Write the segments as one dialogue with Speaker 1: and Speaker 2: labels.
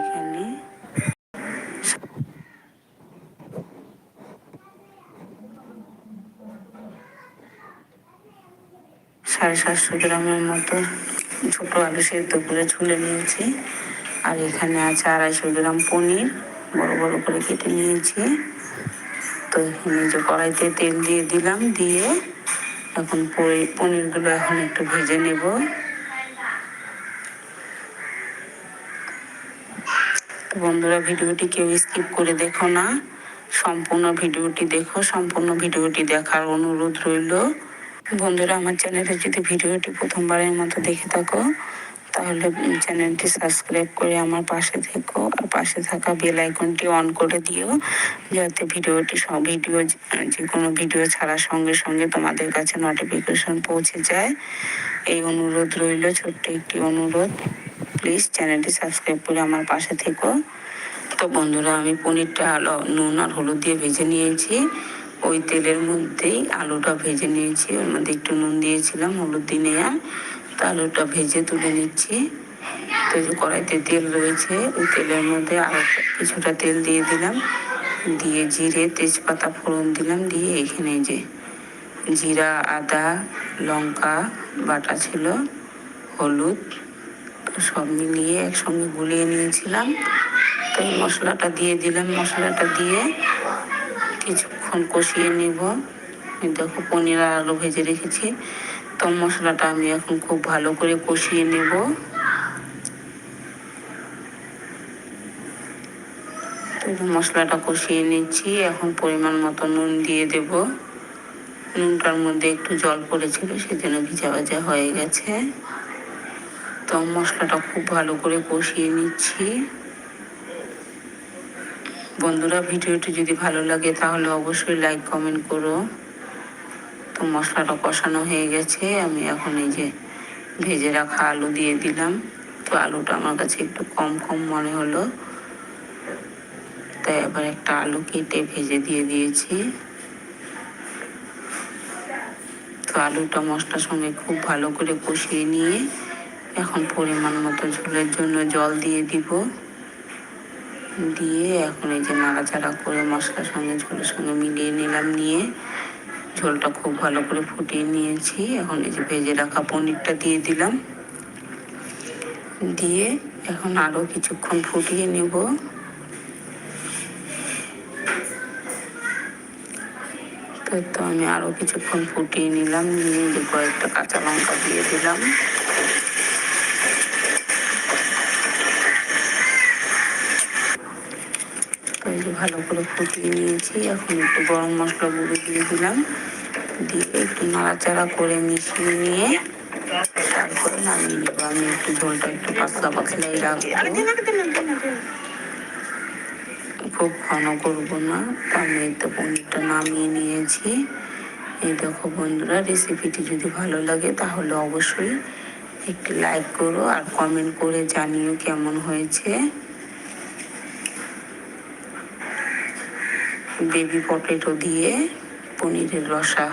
Speaker 1: এখানে। সাড়ে সাতশো গ্রামের মতো ছোটো আলু সেদ্ধ করে ঝুলে নিয়েছি। আর এখানে আছে আড়াইশো গ্রাম পনির, বড় বড় করে কেটে নিয়েছি। তো এখানে যে কড়াইতে তেল দিয়ে দিলাম, দিয়ে এখন পনিরগুলো এখন একটু ভেজে নেব। বন্ধুরা, ভিডিওটি কেউ স্কিপ করে দেখো না। সম্পূর্ণ ভিডিওটি দেখো, সম্পূর্ণ ভিডিওটি দেখার অনুরোধ রইল। বন্ধুরা, আমার চ্যানেলে যদি ভিডিওটি প্রথমবারের মতো দেখে থাকো, তাহলে চ্যানেলটি সাবস্ক্রাইব করে আমার পাশে থেকো আর পাশে থাকা বেল আইকনটি অন করে দিও, যাতে ভিডিওটি সব ভিডিও যে কোনো ভিডিও ছাড়ার সঙ্গে সঙ্গে তোমাদের কাছে নোটিফিকেশন পৌঁছে যায়। এই অনুরোধ রইল, ছোট্ট একটি অনুরোধ। প্লিজ চ্যানেলটি সাবস্ক্রাইব করে আমার পাশে থেকো। তো বন্ধুরা, আমি পনিরটা আলো, নুন আর হলুদ দিয়ে ভেজে নিয়েছি। ওই তেলের মধ্যেই আলুটা ভেজে নিয়েছি। ওর মধ্যে একটু নুন দিয়েছিলাম, হলুদ দিয়ে তো আলুটা ভেজে তুলে নিচ্ছি। তো যে কড়াইতে তেল রয়েছে, ওই তেলের মধ্যে আরও কিছুটা তেল দিয়ে দিলাম। দিয়ে জিরে, তেজপাতা, ফোড়ন দিলাম। দিয়ে এখানে যে জিরা, আদা, লঙ্কা, বাটা ছিল, হলুদ সব মিলিয়ে একসঙ্গে গুলিয়ে নিয়েছিলাম। তো এই মশলাটা দিয়ে দিলাম, মশলাটা দিয়ে কিছুক্ষণ কষিয়ে নেব। দেখো পনির আর আলু ভেজে রেখেছি। তো মশলাটা আমি এখন খুব ভালো করে কষিয়ে নেব। মশলাটা কষিয়ে নিচ্ছি, এখন পরিমাণ মতো নুন দিয়ে দেব। নুনটার মধ্যে একটু জল পড়েছিল, সেজন্য ভিজা ভাজা হয়ে গেছে। তো মশলাটা খুব ভালো করে কষিয়ে নিচ্ছি। বন্ধুরা, ভিডিওটি যদি ভালো লাগে তাহলে অবশ্যই লাইক কমেন্ট করো। তো মশলাটা কষানো হয়ে গেছে, আমি এখন এই যে ভেজে রাখা আলু দিয়ে দিলাম। তো আলুটা আমার কাছে একটু কম কম মনে হলো। তাই আবার একটা আলু কেটে ভেজে দিয়ে দিয়েছি। তো আলুটা মশলার সঙ্গে খুব ভালো করে কষিয়ে নিয়ে এখন পরিমাণ মতো ঝোলের জন্য জল দিয়ে দিব। দিয়ে এখন এই যে নাড়াচাড়া করে মশলার সঙ্গে, ঝোলের সঙ্গে মিলিয়ে নিলাম নিয়ে। ঝোলটা খুব ভালো করে ফুটিয়ে নিয়েছি। এখন এই যে ভেজে রাখা পনিরটা দিয়ে দিলাম। দিয়ে এখন আরও কিছুক্ষণ ফুটিয়ে নেব। তো আমি আরও কিছুক্ষণ ফুটিয়ে নিলাম। নিয়ে কয়েকটা কাঁচা লঙ্কা দিয়ে দিলাম। ভালো করে ফুটিয়ে নিয়েছি। এখন একটু গরম মশলা গুঁড়ো দিয়ে দিলাম। দিয়ে একটু নাড়াচাড়া করে মিশিয়ে নিয়ে তারপরে নামিয়ে নেব। আমি একটু ঝোলটা একটু পাতলা পাতলাই রাখব। খুব ঘন করব না। আমি তো পনিরটা নামিয়ে নিয়েছি। এই দেখো বন্ধুরা রেসিপিটি যদি ভালো লাগে তাহলে অবশ্যই একটি লাইক করো আর কমেন্ট করে জানিও কেমন হয়েছে। বেবি পটেটো দিয়ে পনিরের রসা।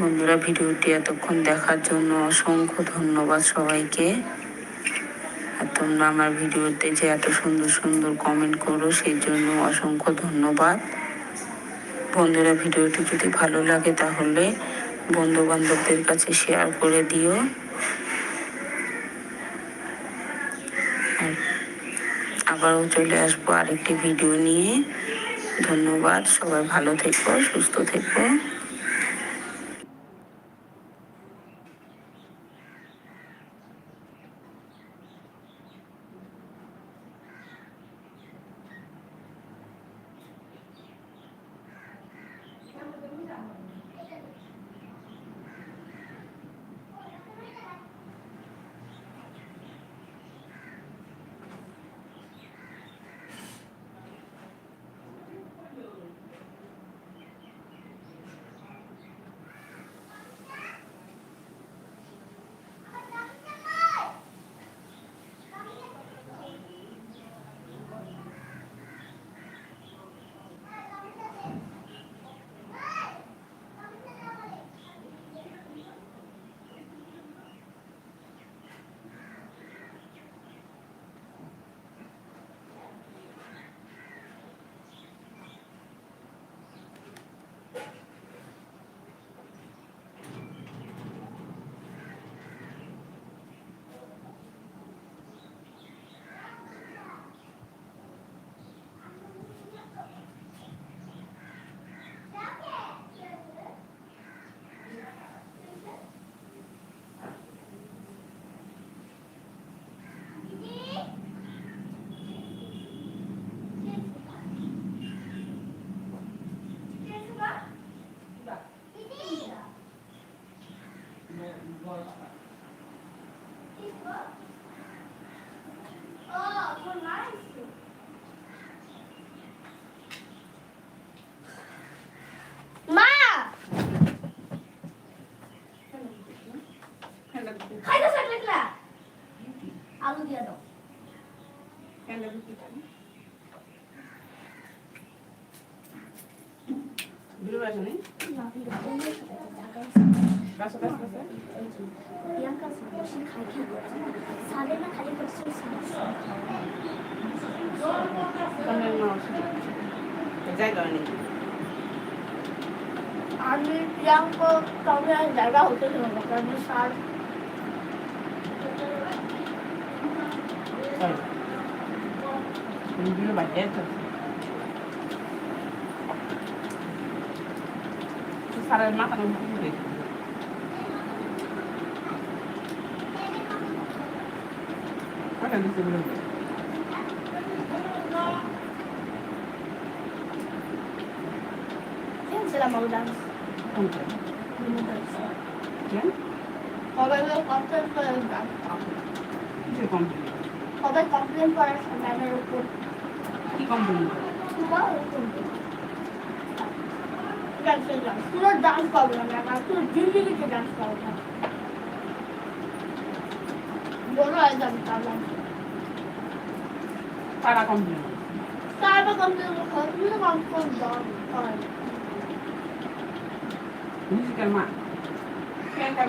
Speaker 1: বন্ধুরা, ভিডিওটি এতক্ষণ দেখার জন্য অসংখ্য ধন্যবাদ সবাইকে। আর তোমরা আমার ভিডিওতে যে এত সুন্দর সুন্দর কমেন্ট করো, সেই জন্য অসংখ্য ধন্যবাদ। বন্ধুরা, ভিডিওটি যদি ভালো লাগে তাহলে বন্ধু বান্ধবদের কাছে শেয়ার করে দিও। আবারও চলে আসব আরেকটি ভিডিও নিয়ে। ধন্যবাদ সবাই ভালো থেকো সুস্থ থেকো।
Speaker 2: খাইতে চাইলে না আলু দিয়ে দাও। প্রিয়াঙ্কা বসে খাই খাই করছে? সালে না। আমি প্রিয়াঙ্কা তবে জায়গা হতে কারণ সার
Speaker 3: সারের মাথা নষ্ট করে কটা দিচ্ছে বলে
Speaker 2: খেলছিলাম আমি ডান্স
Speaker 3: কোনটা কেন
Speaker 2: সবাই কমপ্লেন করে সবাই কমপ্লেন করে গানের উপর
Speaker 3: কি কোম্পানি
Speaker 2: পুরো ডান্স করব না পুরো জিন্দিগিতে ডান্স করব না। বড় হয়ে যাবে তাহলে
Speaker 3: তারা কোম্পানি
Speaker 2: তারপর কমপ্লেন করতে কমপ্লেন দাও করে
Speaker 3: মিউজিক্যাল মা। প্রিয়াঙ্কার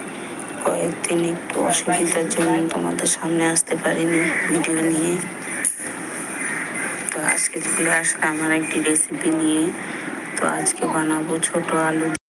Speaker 1: কয়েকদিন একটু অসুবিধার জন্য তোমাদের সামনে আসতে পারিনি ভিডিও নিয়ে। তো আজকে চলে আসলাম আমার একটি রেসিপি নিয়ে। তো আজকে বানাবো ছোট আলু